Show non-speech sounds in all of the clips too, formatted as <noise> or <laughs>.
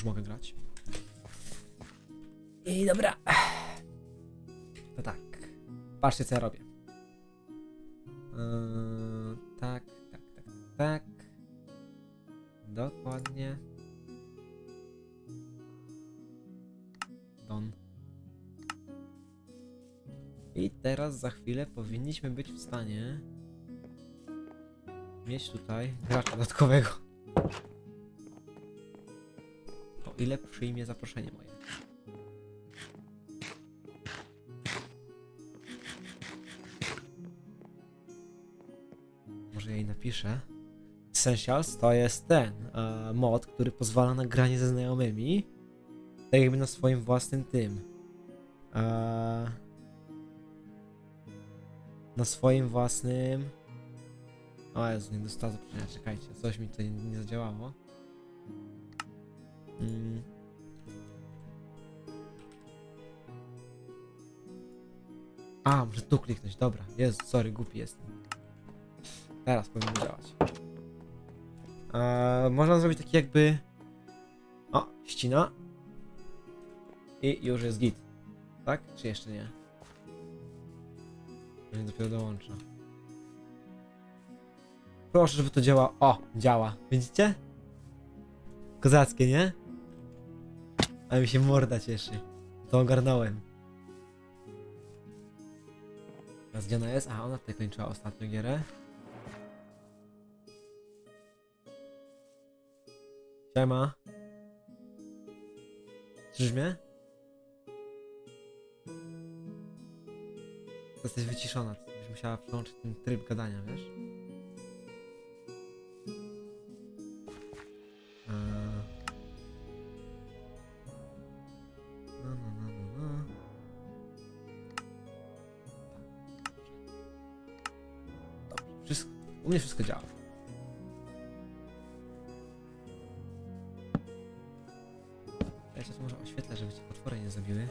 już mogę grać. I dobra. To tak. Patrzcie, co ja robię. Yy, tak, tak, tak, tak. Dokładnie. Don. I teraz za chwilę powinniśmy być w stanie mieć tutaj gracza dodatkowego. Ile przyjmie zaproszenie moje. Może ja jej napiszę. Essentials to jest ten e, mod, który pozwala na granie ze znajomymi. Tak jakby na swoim własnym tym. E, na swoim własnym. O Jezu, nie dostała zaproszenia, czekajcie, coś mi tutaj nie, nie zadziałało. Mm. A, muszę tu kliknąć, dobra. Jezu, sorry, głupi jestem. Teraz powinno działać. Eee, można zrobić taki jakby... O, ścina. I już jest git. Tak? Czy jeszcze nie? Nie dopiero dołącza. Proszę, żeby to działa. O, działa. Widzicie? Kozackie, nie? Ale mi się morda cieszy. To ogarnąłem. Teraz gdzie ona jest? A, ona tutaj kończyła ostatnią gierę. Siema. Słyszysz mnie? Jesteś wyciszona, ty byś musiała przełączyć ten tryb gadania, wiesz? U mnie wszystko działa. Ja tu może oświetlę, żeby cię potwory nie zabiły.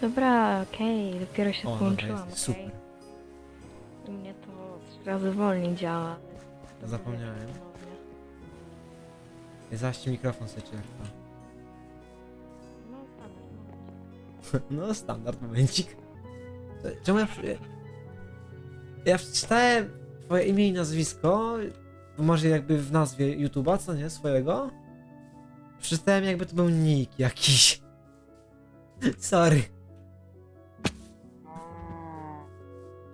Dobra, okej, dopiero się O, dobra, jest, okej. super. U mnie to trzy razy wolniej działa. Dobra, Zapomniałem. ponownie. Ja zaś mikrofon sobie czerpa. No, standard. <laughs> No, standard momencik. Czemu ja... przy- Ja przeczytałem twoje imię i nazwisko, może jakby w nazwie YouTube'a, co nie, swojego? Przeczytałem jakby to był nick jakiś. <laughs> Sorry.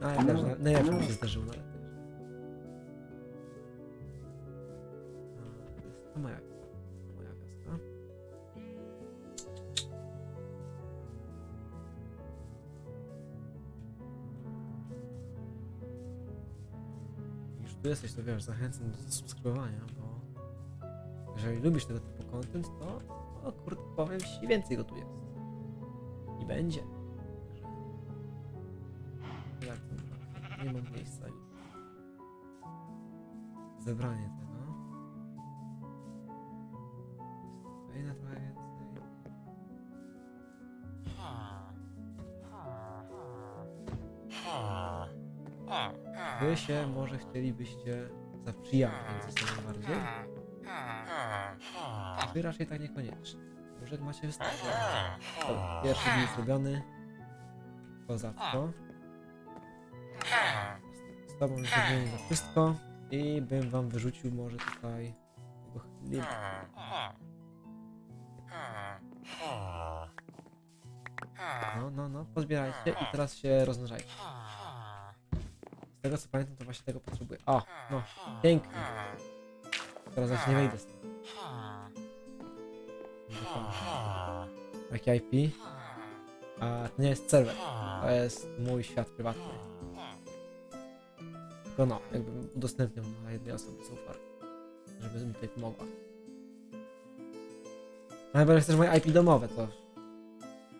Ale też na- najlepsze mi się zdarzyło nawet. A, To jest to moja tu jesteś, to wiesz, zachęcam do subskrybowania, bo jeżeli lubisz tego typu content, to o kurde, powiem ci, więcej go tu jest. I będzie. Także... Jak? Nie mam miejsca już. Zebranie tego. Się może chcielibyście zaprzyjaźnić ze sobą bardziej? Czy raczej tak niekoniecznie? Może macie? Dobra, pierwszy dzień zrobiony. Kozacko. Z tobą zrobiłem za wszystko. I bym wam wyrzucił może tutaj tego. No, no, no, pozbierajcie i teraz się rozmnażajcie. Z tego co pamiętam, to właśnie tego potrzebuję. O, no, pięknie. Teraz się nie wejdę z tym. Jaki IP? A to nie jest serwer. To jest mój świat prywatny. Tylko no, jakbym udostępniał dla jednej osoby so far. Żeby mi tutaj pomogła. No chyba, że chcesz moje IP domowe, to...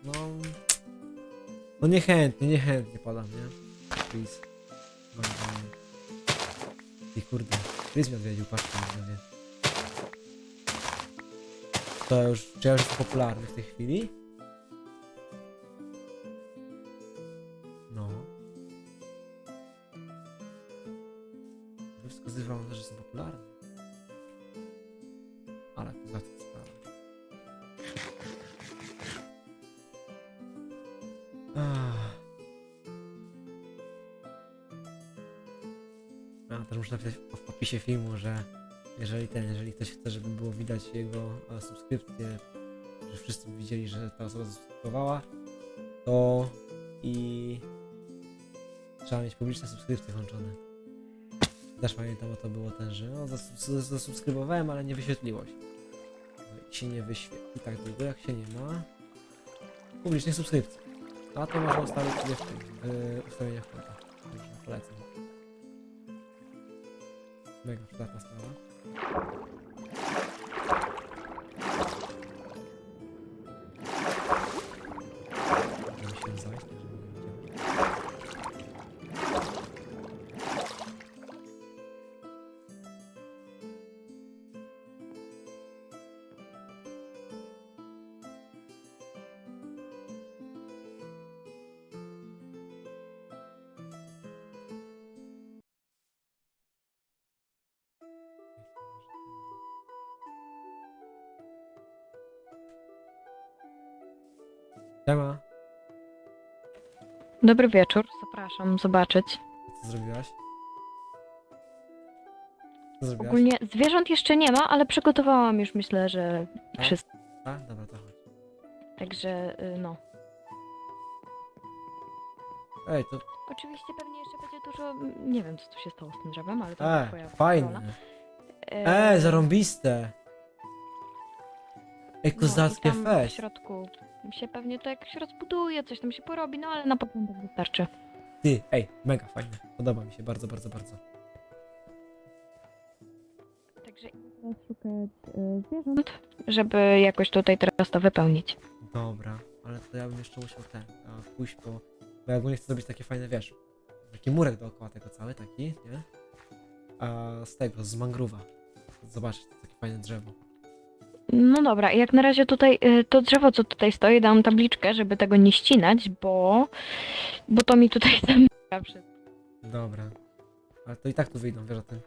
No... No niechętnie, niechętnie podam, nie? Please. I kurde, Chris mnie odwiedził, patrzcie, nie To już, czy ja już jestem popularny w tej chwili? No. Wskazywał na to, że jestem popularny. Proszę napisać w opisie filmu, że jeżeli ten, jeżeli ktoś chce, żeby było widać jego e, subskrypcję, że wszyscy widzieli, że ta osoba zasubskrybowała, to i trzeba mieć publiczne subskrypcje włączone. Też pamiętam, o to było ten, że no, zasu- zasubskrybowałem, ale nie wyświetliło się. No i się nie wyświetli tak długo, jak się nie ma publicznych subskrypcji. A to można ustawić sobie w w ustawieniach konta. Polecam. Mega przydatna sprawa. Siema, Dobry wieczór, zapraszam zobaczyć. co zrobiłaś? Co zrobiłaś? Ogólnie zwierząt jeszcze nie ma, ale przygotowałam już myślę, że A? wszystko. A, dobra, to chodź. Także y, no. Ej, to... Oczywiście pewnie jeszcze będzie dużo. Nie wiem, co tu się stało z tym drzewem, ale to E, twoja rola. fajne. E, E, zarąbiste. Ej, no, kozackie i tam w fest. środku się pewnie to jakoś rozbuduje, coś tam się porobi, no ale na początek wystarczy. Ty, ej, mega fajne. Podoba mi się bardzo, bardzo, bardzo. Także idę teraz szukać y, zwierząt, żeby jakoś tutaj teraz to wypełnić. Dobra, ale to ja bym jeszcze musiał ten, a, pójść po... Bo ja ogólnie chcę zrobić takie fajne, wiesz, taki murek dookoła tego cały, taki, nie? A z tego, z mangruwa. Zobaczcie, to takie fajne drzewo. No dobra, jak na razie tutaj y, to drzewo, co tutaj stoi, dam tabliczkę, żeby tego nie ścinać, bo, bo to mi tutaj <laughs> zamyka wszystko. Dobra. Ale to i tak tu wyjdą, wiesz o tym?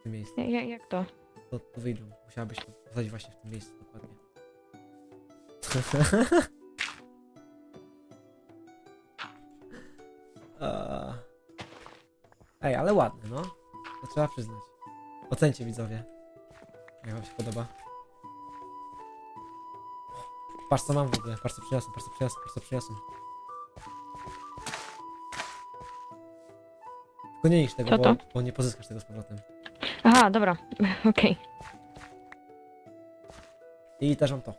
W tym miejscu. Ja- Jak to? To tu wyjdą. Musiałabyś to posadzić właśnie w tym miejscu dokładnie. <laughs> Ej, ale ładny, no. To trzeba przyznać. Ocencie widzowie. Jak wam się podoba. Patrz co mam w ogóle, patrz co przyniosłem, patrz co przyniosłem, patrz co przyniosłem. Tylko nie tego, Co bo, to? bo nie pozyskasz tego z powrotem. Aha, dobra, <laughs> okej. I też mam to.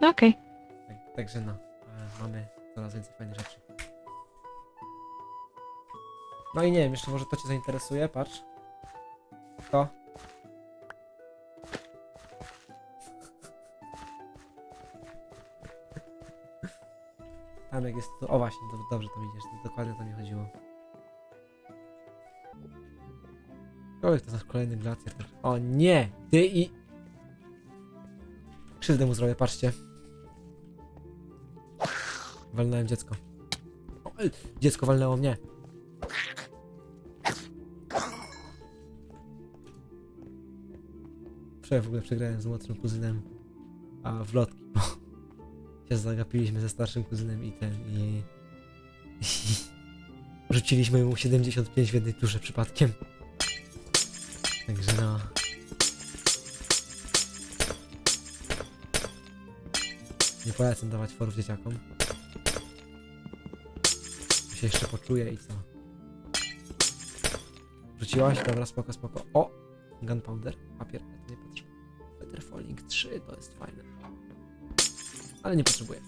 No Okej. Tak, także no, e, mamy coraz więcej fajnych rzeczy. No i nie wiem, jeszcze może to cię zainteresuje, patrz. To. Jak jest to, o właśnie, to, dobrze to idziesz, to dokładnie to mi chodziło. Oj, to nasz kolejny glacjer. O nie! Ty i... Krzywdę mu zrobię, patrzcie. Walnąłem dziecko. O, dziecko walnęło mnie. Wczoraj w ogóle przegrałem z młodszym kuzynem, a w lotki, się zagapiliśmy ze starszym kuzynem i ten, i... i <laughs> rzuciliśmy mu 75 w jednej turze przypadkiem. Także no... Nie polecam dawać forów dzieciakom. To się jeszcze poczuje i co? Rzuciłaś? Dobra, spoko, spoko. O! Gunpowder, papier, to nie potrzebuję. Feather Falling 3 to jest fajne. Ale nie potrzebuję.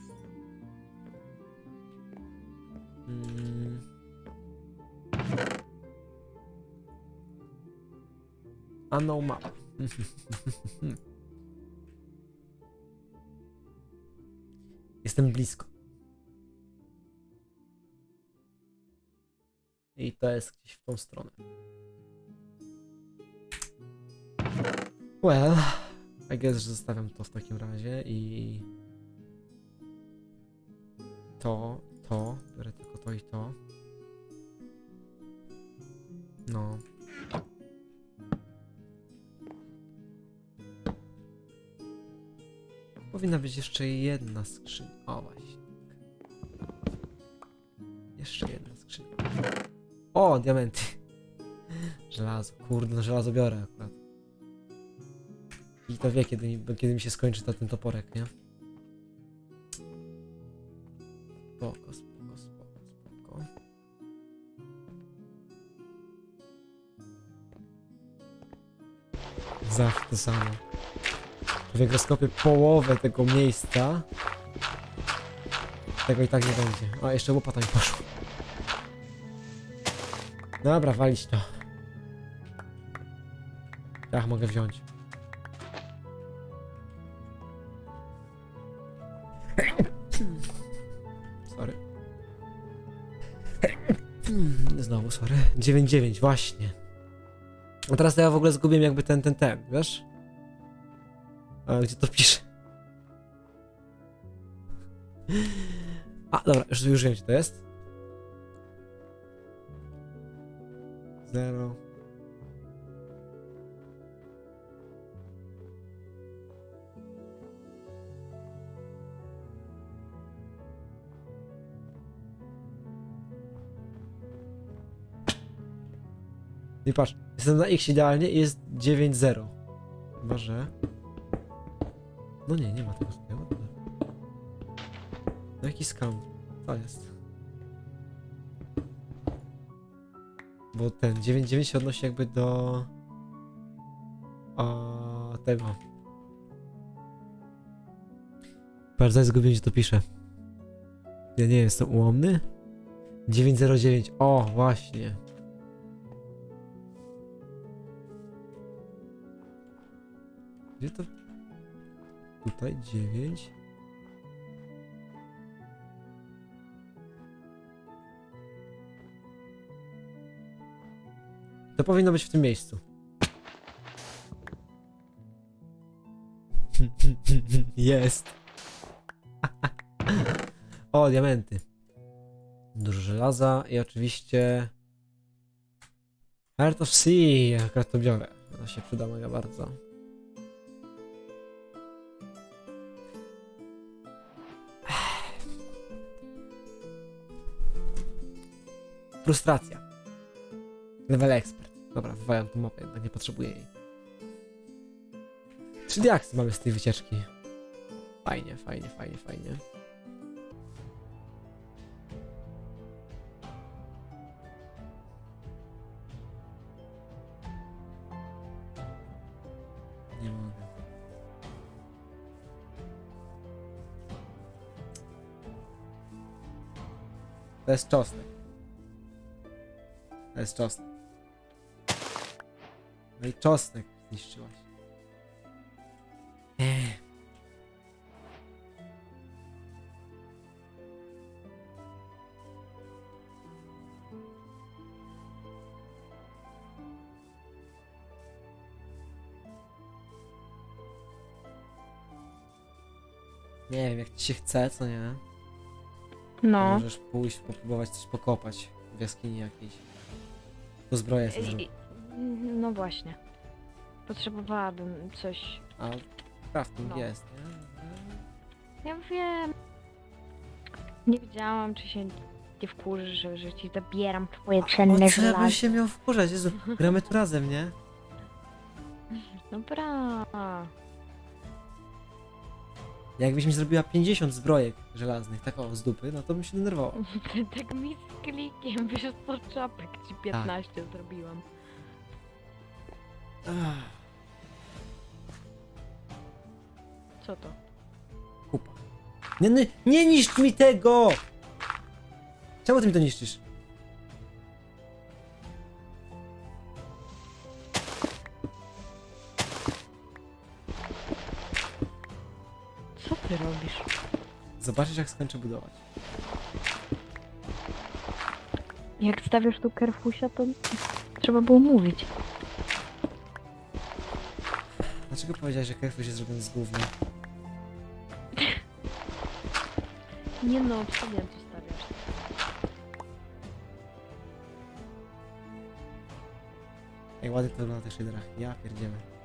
Mm. Unknown map. <laughs> Jestem blisko. I to jest gdzieś w tą stronę. Well, I guess, że zostawiam to w takim razie i to, to, biorę tylko to i to. No. Powinna być jeszcze jedna skrzynia. O właśnie. Jeszcze jedna skrzynka. O, diamenty. Żelazo, kurde, no żelazo biorę akurat. I to wie, kiedy, kiedy mi się skończy to, ten toporek, nie? Spoko, spoko, spoko, spoko. Zawsze to samo. Człowiek rozkopie połowę tego miejsca. Tego i tak nie będzie. A, jeszcze łopata mi poszła. Dobra, walić to. Ach, mogę wziąć. Znowu, sorry. 9-9, właśnie. A teraz to ja w ogóle zgubiłem jakby ten, ten, ten, wiesz? A, gdzie to pisze? A, dobra, już, już wiem, gdzie to jest. Zero. I patrz, jestem na X idealnie i jest 9-0. Chyba, że... No nie, nie ma tego tutaj. No jaki skam. To jest. Bo ten 9-9 się odnosi jakby do... O, tego. Bardzo zgubiłem, gdzie to pisze. Ja nie jestem ułomny? 909. O, właśnie. Gdzie to? Tutaj 9. To powinno być w tym miejscu. <laughs> Jest. <laughs> o, diamenty. Dużo żelaza i oczywiście Heart of Sea, akurat to biorę. Ona się przyda mega bardzo. Frustracja. Level expert. Dobra, wywajam tą mapę, jednak nie potrzebuję jej. Trzy diaksy mamy z tej wycieczki. Fajnie, fajnie, fajnie, fajnie. Nie mogę. To jest czosnek. To jest czosnek. No i czosnek zniszczyłaś. Ech. Nie wiem, jak ci się chce, co nie? No. Możesz pójść, popróbować coś pokopać w jaskini jakiejś. Tu zbroja jest. I- i- No właśnie. Potrzebowałabym coś. A crafting No. jest, nie? Ja wiem. Nie wiedziałam, czy się nie wkurzysz, że, że ci zabieram twoje cenne O, co ja żelazo. bym się miał wkurzać, Jezu, gramy tu razem, nie? Dobra. Jakbyś mi zrobiła 50 zbrojek żelaznych, tak o, z dupy, no to bym się denerwował. <laughs> tak mi z klikiem, wiesz co, czapek ci 15 zrobiłam. Ach, Co to? kupa. Nie, nie, nie niszcz mi tego! Czemu ty mi to niszczysz? Zobaczysz jak skończę budować. Jak stawiasz tu kerfusia, to trzeba było mówić. Dlaczego powiedziałeś, że Kerfuś jest zrobiony z gówna? Nie no, wiem, co stawiasz. Ej, ładnie to wygląda na tych shaderach. Ja pierdzielę.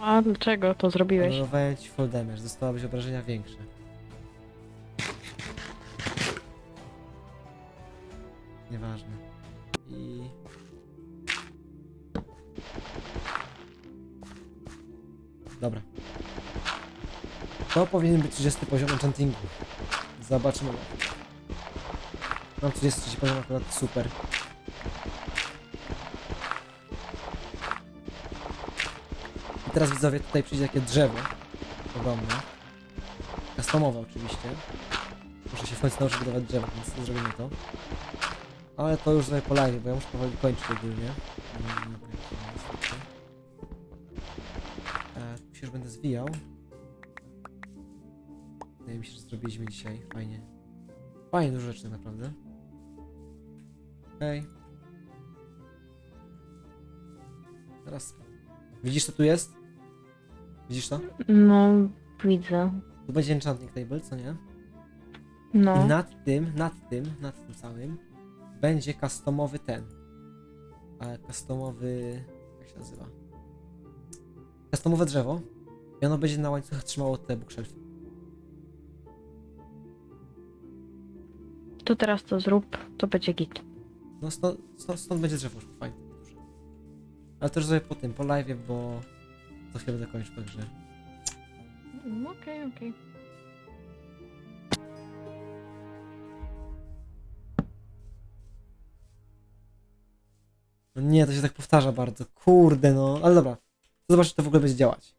A dlaczego to zrobiłeś? Anulowałem ci full damage, dostałabyś obrażenia większe. Nieważne. I... Dobra. To powinien być 30 poziom enchantingu. Zobaczmy. Mam 30 poziom akurat super. I teraz widzowie tutaj przyjdzie takie drzewo. Ogromne. Customowe oczywiście. Muszę się w końcu nauczyć budować drzewo, więc zrobimy to. Ale to już sobie po live, bo ja muszę powoli kończyć ogólnie. E, tu się już będę zwijał. Wydaje mi się, że zrobiliśmy dzisiaj. Fajnie. Fajnie dużo rzeczy tak naprawdę. Okej. Teraz. Widzisz co tu jest? Widzisz to? No, widzę. Tu będzie enchanting table, co nie? No. I nad tym, nad tym, nad tym całym będzie customowy ten. A customowy. Jak się nazywa? Customowe drzewo. I ono będzie na łańcuchach trzymało te bookshelfy. To teraz to zrób, to będzie git. No stąd, stąd, stąd będzie drzewo już fajne. duże. Ale też sobie po tym, po live, bo za chwilę kończył, także. Mm, Okej, okej. No nie, to się tak powtarza bardzo. Kurde, no. Ale dobra. Zobacz, czy to w ogóle będzie działać.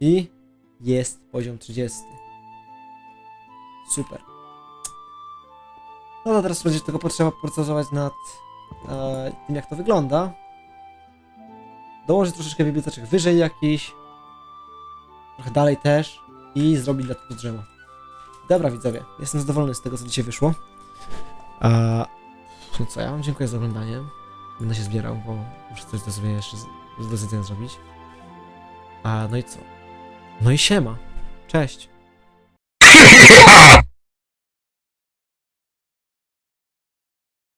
I jest poziom 30. Super. No to teraz będzie tylko potrzeba procesować nad e, tym, jak to wygląda. Dołożyć troszeczkę biblioteczek wyżej jakiś. Trochę dalej też. I zrobić dla tego drzewo. Dobra, widzowie. Jestem zadowolony z tego, co dzisiaj wyszło. A no co, ja wam dziękuję za oglądanie. Będę się zbierał, bo muszę coś do sobie jeszcze z- do zrobić. A no i co? No i siema. Cześć.